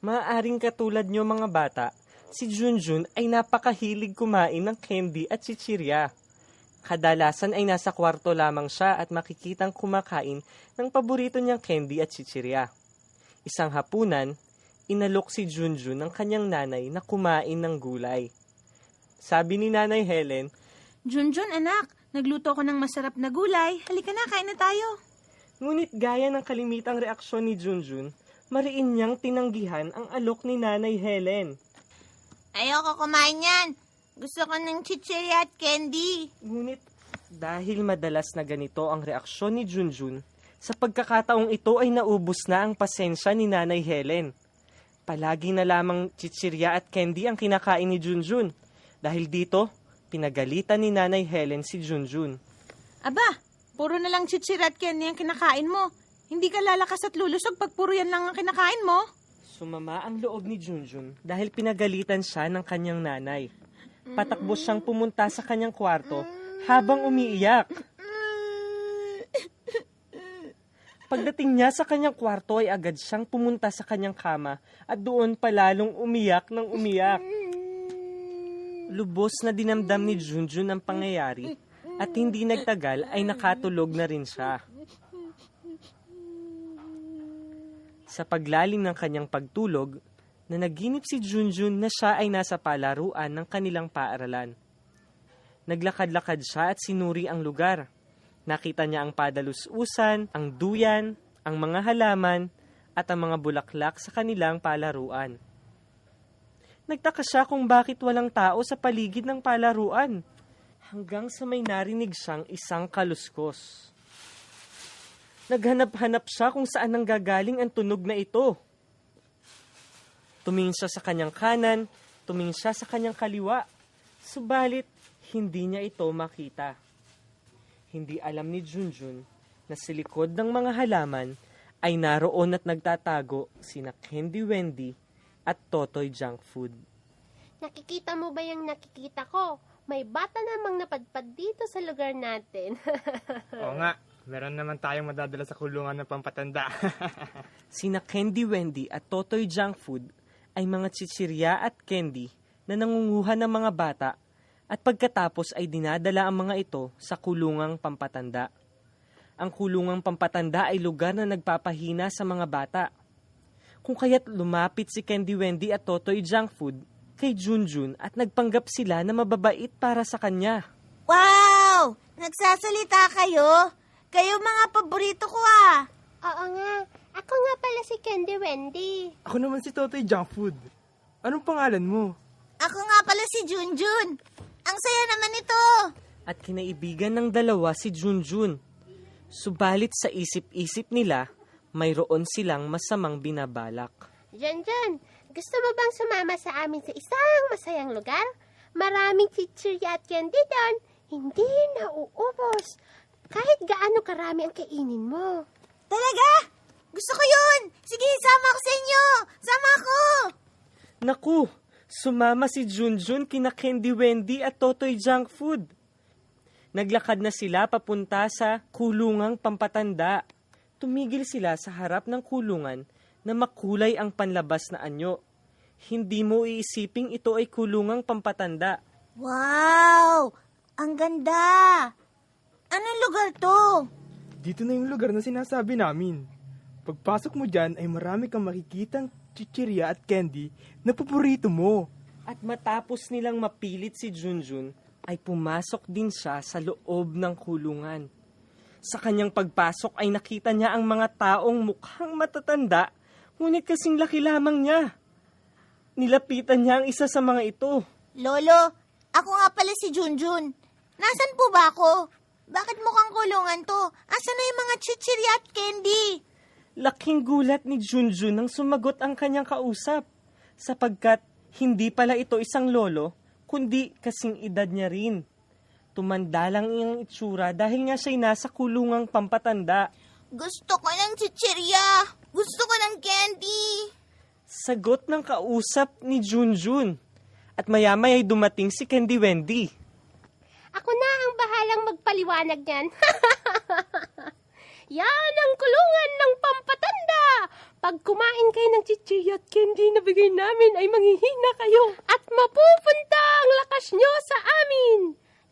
Maaaring katulad nyo mga bata, si Junjun ay napakahilig kumain ng candy at chichirya. Kadalasan ay nasa kwarto lamang siya at makikitang kumakain ng paborito niyang candy at chichirya. Isang hapunan, inalok si Junjun ng kanyang nanay na kumain ng gulay. Sabi ni Nanay Helen, Junjun, anak, nagluto ko ng masarap na gulay. Halika na, kain na tayo. ngunit gaya ng kalimitang reaksyon ni Junjun, mariin niyang tinanggihan ang alok ni Nanay Helen. Ayoko kumain yan. Gusto ko ng chichirya at candy. Ngunit dahil madalas na ganito ang reaksyon ni Junjun, sa pagkakataong ito ay naubos na ang pasensya ni Nanay Helen. Palagi na lamang chichirya at candy ang kinakain ni Junjun. Dahil dito, pinagalitan ni Nanay Helen si Junjun. Aba, puro na lang chichirya at candy ang kinakain mo. Hindi ka lalakas at lulusog pag puro yan lang ang kinakain mo. Sumama ang loob ni Junjun dahil pinagalitan siya ng kanyang nanay. Patakbo siyang pumunta sa kanyang kwarto habang umiiyak. Pagdating niya sa kanyang kwarto ay agad siyang pumunta sa kanyang kama at doon palalong umiyak ng umiyak. Lubos na dinamdam ni Junjun ang pangyayari at hindi nagtagal ay nakatulog na rin siya. Sa paglalim ng kanyang pagtulog, na naginip si Junjun na siya ay nasa palaruan ng kanilang paaralan. Naglakad-lakad siya at sinuri ang lugar. Nakita niya ang padalus-usan, ang duyan, ang mga halaman, at ang mga bulaklak sa kanilang palaruan. Nagtaka siya kung bakit walang tao sa paligid ng palaruan. Hanggang sa may narinig siyang isang kaluskos. Naghanap-hanap siya kung saan nanggagaling ang tunog na ito. Tumingin siya sa kanyang kanan, tumingin siya sa kanyang kaliwa. Subalit, hindi niya ito makita. Hindi alam ni Junjun na sa likod ng mga halaman ay naroon at nagtatago sina Candy Wendy at Totoy Junk Food. Nakikita mo ba yung nakikita ko? May bata namang napadpad dito sa lugar natin. Oo nga, meron naman tayong madadala sa kulungan ng pampatanda. Sina Candy Wendy at Totoy Junk Food ay mga chichirya at candy na nangunguha ng mga bata at pagkatapos ay dinadala ang mga ito sa kulungang pampatanda. Ang kulungang pampatanda ay lugar na nagpapahina sa mga bata. Kung kaya't lumapit si Candy Wendy at Totoy Junk Food kay Junjun at nagpanggap sila na mababait para sa kanya. Wow! Nagsasalita kayo? Kayo mga paborito ko ah. Oo nga. Ako nga pala si Candy Wendy. Ako naman si Totoy Junk Food. Anong pangalan mo? Ako nga pala si Junjun. Ang saya naman ito. At kinaibigan ng dalawa si Junjun. Subalit sa isip-isip nila, mayroon silang masamang binabalak. Jan, gusto mo bang sumama sa amin sa isang masayang lugar? Maraming chichirya at candy doon. Hindi na uubos. Kahit gaano karami ang kainin mo. Talaga? Gusto ko yun. Sige, sama ako sa inyo. Sama ako. Naku, sumama si Junjun kina Candy Wendy at Totoy Junk Food. Naglakad na sila papunta sa kulungang pampatanda. Tumigil sila sa harap ng kulungan na makulay ang panlabas na anyo. Hindi mo iisiping ito ay kulungang pampatanda. Wow! Ang ganda. Anong lugar to? Dito na yung lugar na sinasabi namin. Pagpasok mo dyan ay marami kang makikitang chichirya at candy na paborito mo. At matapos nilang mapilit si Junjun, ay pumasok din siya sa loob ng kulungan. Sa kanyang pagpasok ay nakita niya ang mga taong mukhang matatanda, ngunit kasing laki lamang niya. Nilapitan niya ang isa sa mga ito. Lolo, ako nga pala si Junjun. Nasaan po ba ako? Bakit mukhang kulungan to? Asan na yung mga chichirya at candy? Laking gulat ni Junjun nang sumagot ang kanyang kausap, sapagkat hindi pala ito isang lolo, kundi kasing edad niya rin. Tumanda lang iyang itsura dahil nga siya'y nasa kulungang pampatanda. Gusto ko ng chichirya. Gusto ko ng candy. Sagot ng kausap ni Junjun. At maya-maya ay dumating si Candy Wendy. Bahalang magpaliwanag yan. Yan ang kulungan ng pampatanda. Pag kumain kayo ng chichirya at candy na bigay namin ay manghihina kayo at mapupunta ang lakas nyo sa amin.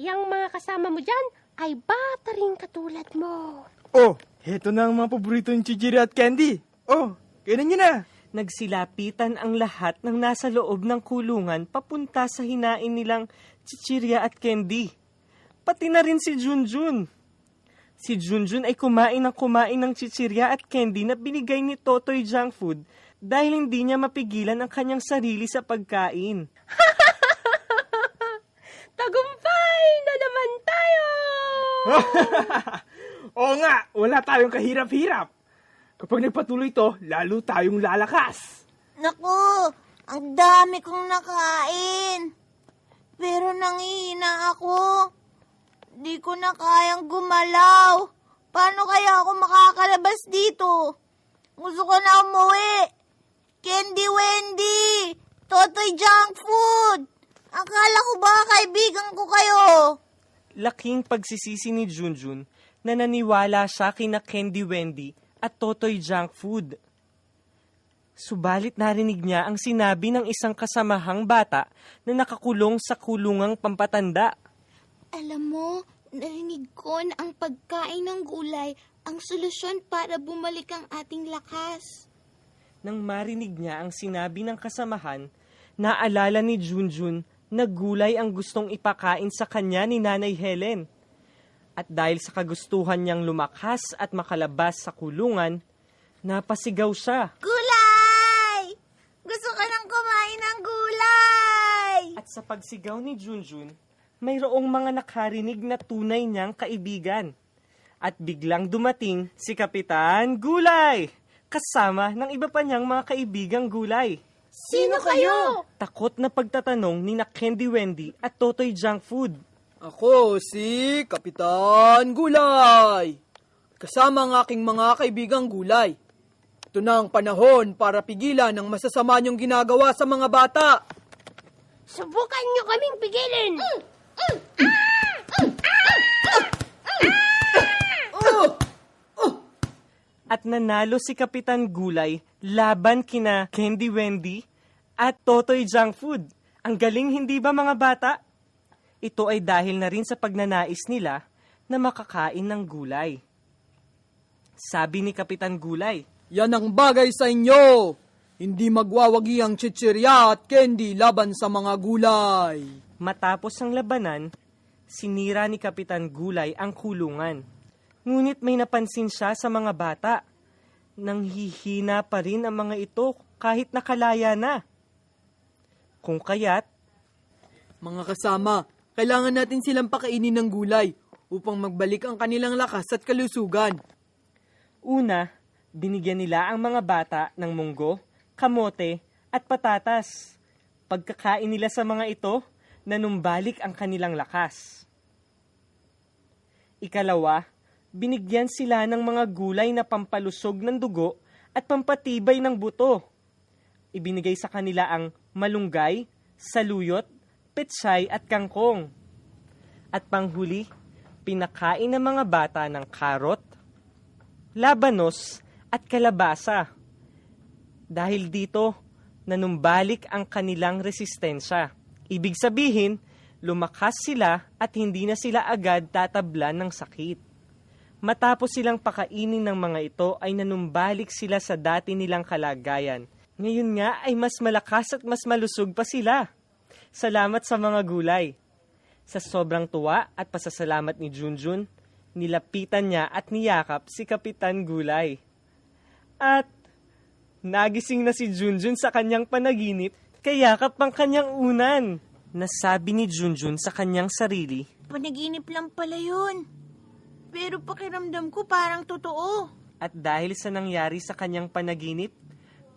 Yang mga kasama mo dyan ay bata rin katulad mo. Oh, heto na ang mga paborito ng chichirya at candy. Oh, kainan nyo na. Nagsilapitan ang lahat ng nasa loob ng kulungan papunta sa hinain nilang chichirya at candy. Pati na rin si Junjun. Si Junjun ay kumain ng kumain ng chichirya at candy na binigay ni Totoy Junk Food dahil hindi niya mapigilan ang kanyang sarili sa pagkain. Tagumpay na naman tayo! Oo nga, wala tayong kahirap-hirap. Kapag nagpatuloy to, lalo tayong lalakas. Naku, ang dami kong nakain. Pero nangihina ako. Di ko na kayang gumalaw. Paano kaya ako makakalabas dito? Gusto ko na umuwi. Candy Wendy! Totoy junk food! Akala ko ba kaibigan ko kayo? Laking pagsisisi ni Junjun na naniwala siya kina Candy Wendy at Totoy Junk Food. Subalit narinig niya ang sinabi ng isang kasamahang bata na nakakulong sa kulungang pampatanda. Alam mo, narinig ko na ang pagkain ng gulay ang solusyon para bumalik ang ating lakas. Nang marinig niya ang sinabi ng kasamahan, naalala ni Junjun na gulay ang gustong ipakain sa kanya ni Nanay Helen. At dahil sa kagustuhan niyang lumakas at makalabas sa kulungan, napasigaw siya. Gulay! Gusto ko nang kumain ng gulay! At sa pagsigaw ni Junjun, mayroong mga nakarinig na tunay niyang kaibigan. At biglang dumating si Kapitan Gulay, kasama ng iba pa niyang mga kaibigang gulay. Sino kayo? Takot na pagtatanong ni na Candy Wendy at Totoy Junk Food. Ako si Kapitan Gulay. Kasama ang aking mga kaibigang gulay. Ito na ang panahon para pigilan ang masasama niyong ginagawa sa mga bata. Subukan nyo kaming pigilin! At nanalo si Kapitan Gulay laban kina Candy Wendy at Totoy Junk Food. Ang galing hindi ba mga bata? Ito ay dahil na rin sa pagnanais nila na makakain ng gulay. Sabi ni Kapitan Gulay, Yan ang bagay sa inyo. Hindi magwawagi ang chichirya at candy laban sa mga gulay. Matapos ang labanan, sinira ni Kapitan Gulay ang kulungan. Ngunit may napansin siya sa mga bata. Nang hihina pa rin ang mga ito kahit nakalaya na. Kung kaya't, Mga kasama, kailangan natin silang pakainin ng gulay upang magbalik ang kanilang lakas at kalusugan. una, binigyan nila ang mga bata ng munggo, kamote, at patatas. Pagkakain nila sa mga ito, nanumbalik ang kanilang lakas. Ikalawa, binigyan sila ng mga gulay na pampalusog ng dugo at pampatibay ng buto. Ibinigay sa kanila ang malunggay, saluyot, petsay at kangkong. At panghuli, pinakain ng mga bata ng karot, labanos at kalabasa. Dahil dito, nanumbalik ang kanilang resistensya. Ibig sabihin, lumakas sila at hindi na sila agad tatablan ng sakit. Matapos silang pakainin ng mga ito ay nanumbalik sila sa dati nilang kalagayan. Ngayon nga ay mas malakas at mas malusog pa sila. Salamat sa mga gulay. Sa sobrang tuwa at pasasalamat ni Junjun, nilapitan niya at niyakap si Kapitan Gulay. At nagising na si Junjun sa kanyang panaginip, kayakap ang kanyang unan. Nasabi ni Junjun sa kanyang sarili, Panaginip lang pala yun. Pero pakiramdam ko parang totoo. At dahil sa nangyari sa kanyang panaginip,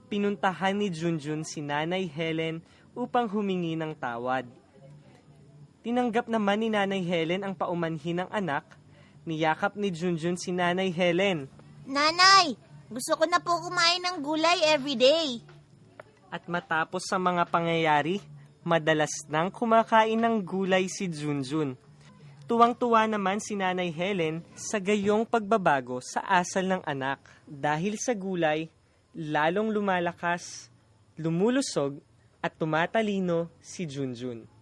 pinuntahan ni Junjun si Nanay Helen upang humingi ng tawad. Tinanggap naman ni Nanay Helen ang paumanhin ng anak, niyakap ni Junjun si Nanay Helen. Nanay, gusto ko na po kumain ng gulay everyday. At matapos sa mga pangyayari, madalas nang kumakain ng gulay si Junjun. Tuwang-tuwa naman si Nanay Helen sa gayong pagbabago sa asal ng anak. Dahil sa gulay, lalong lumalakas, lumulusog, at tumatalino si Junjun.